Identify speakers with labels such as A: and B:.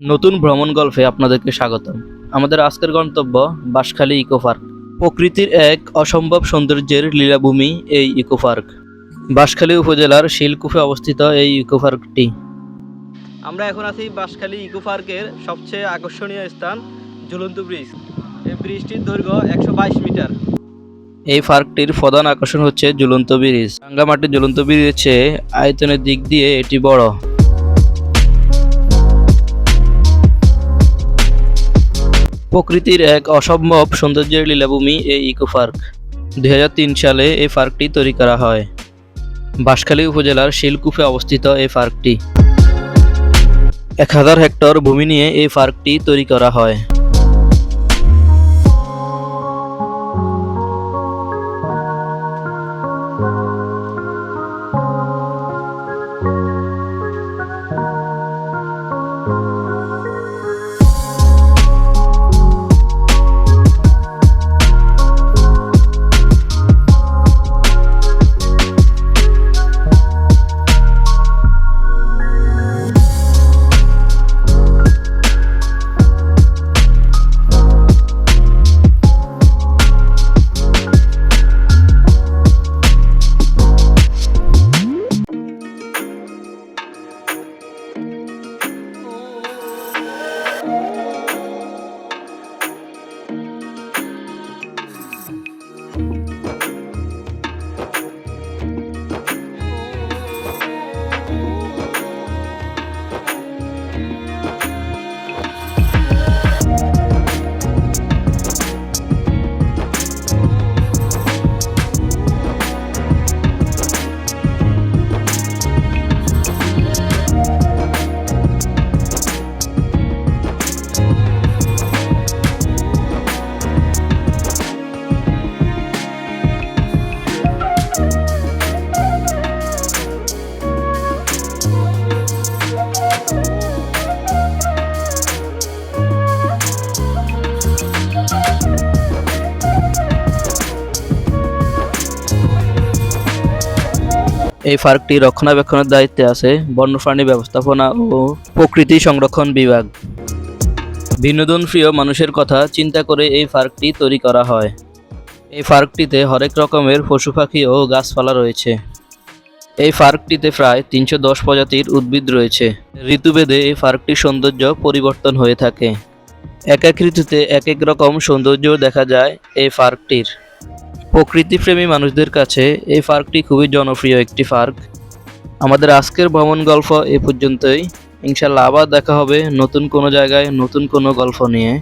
A: নতুন ভ্রমণ গল্পে আপনাদেরকে স্বাগতম। আমাদের আজকের গন্তব্য বাঁশখালী ইকো পার্ক। প্রকৃতির এক অসম্ভব সৌন্দর্যের লীলাভূমি এই ইকো পার্ক। বাঁশখালী উপজেলার শিলকুফে অবস্থিত এই ইকো পার্কটি। আমরা এখন আছি বাঁশখালী ইকো পার্কের সবচেয়ে আকর্ষণীয় স্থান, ঝুলন্ত ব্রিজ। এই ব্রিজটির দৈর্ঘ্য একশো বাইশ মিটার। এই পার্কটির প্রধান আকর্ষণ হচ্ছে ঝুলন্ত ব্রিজ। রাঙ্গামাটির ঝুলন্ত ব্রিজের চেয়ে আয়তনের দিক দিয়ে এটি বড়। প্রকৃতির এক অসম্ভব সৌন্দর্যের লীলাভূমি এই ইকো পার্ক। দুই হাজার তিন সালে এই পার্কটি তৈরি করা হয়। বাঁশখালী উপজেলার শিলকুফে অবস্থিত এই পার্কটি। এক হাজার হেক্টর ভূমি নিয়ে এই পার্কটি তৈরি করা হয়। এই পার্কটি রক্ষণাবেক্ষণের দায়িত্বে আছে বন্যপ্রাণী ব্যবস্থাপনা ও প্রকৃতি সংরক্ষণ বিভাগ। বিনোদন প্রিয় মানুষের কথা চিন্তা করে এই পার্কটি তৈরি করা হয়। এই পার্কটিতে হরেক রকমের পশু পাখি ও গাছপালা রয়েছে। এই পার্কটিতে প্রায় তিনশো দশ প্রজাতির উদ্ভিদ রয়েছে। ঋতুভেদে এই পার্কটির সৌন্দর্য পরিবর্তন হয়ে থাকে। এক এক ঋতুতে এক এক রকম সৌন্দর্য দেখা যায় এই পার্কটির প্রকৃতিপ্রেমী মানুষদের কাছে এই পার্কটি খুবই জনপ্রিয় একটি পার্ক। আমাদের আজকের ভ্রমণ গল্প এ পর্যন্তই। ইনশাল্লাহ আবার দেখা হবে নতুন কোনো জায়গায় নতুন কোনো গল্প নিয়ে।